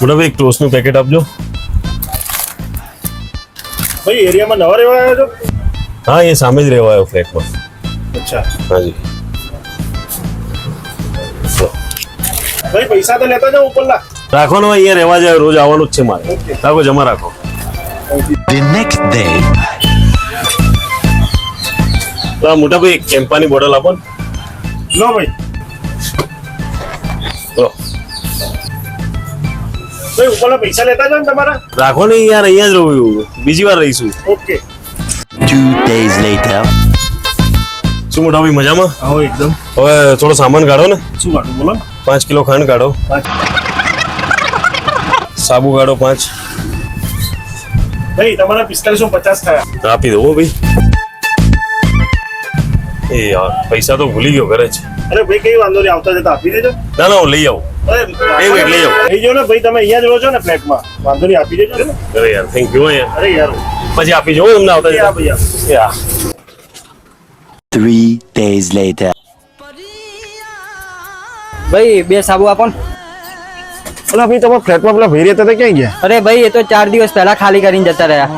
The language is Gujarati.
મોટા ભાઈ એક ટોસ્ટનું પેકેટ આપજો. ભાઈ એરિયામાં નવા રહેવા આવ્યો છો? હા એ સામે જ રહેવા આવ્યો ફ્લેટમાં અચ્છા. હાજી. ભાઈ પૈસા તો લેતા જાઓ ઉપરના રાખવાનો અહીંયા રહેવા જાય રોજ આવવાનું જ છે મારે. રાખો જમા રાખો. The next day. તો મોટા ભાઈ કેમ્પાની બોટલ આપો ને. લો ભાઈ. લો. ભાઈ ઉપરના પૈસા લેતા જાઓ ને તમારા? રાખો ને યાર અહીંયા જ રહું બીજી વાર રહીશું. ઓકે. ટુ ડેઝ લેટર શું મોટા ભાઈ મજામાં? આવો એકદમ. હવે થોડો સામાન કાઢો ને. શું કાઢો બોલો? પાંચ કિલો ખાંડ કાઢો. સાબુ કાઢો પાંચ. ભાઈ તમારા પિસ્તાલીસો પચાસ થયા. આપી દો ભાઈ. એ યાર પૈસા તો ભૂલી ગયો ઘરે જ. અરે ભાઈ કઈ વાંધો નહીં આવતા જતા આપી દેજો. ના ના હું લઈ આવું. અરે એક મિનિટ લઈ આવો. લઈ જાઓ ને ભાઈ તમે અહીંયા જ રહો છો ને ફ્લેટમાં વાંધો નહીં આપી દેજો ને અરે યાર થેન્ક યુ યાર અરે યાર પછી આપી જવું તમને આવતા એ આ ભાઈ આ. જતા. યા Three days later. ભાઈ બે સાબુ આપો ને ઓલા ભાઈ તમારા ફ્લેટમાં પેલા ભાઈ રહેતા હતા ક્યાં ગયા અરે ભાઈ એ તો ચાર દિવસ પહેલા ખાલી કરીને જતા રહ્યા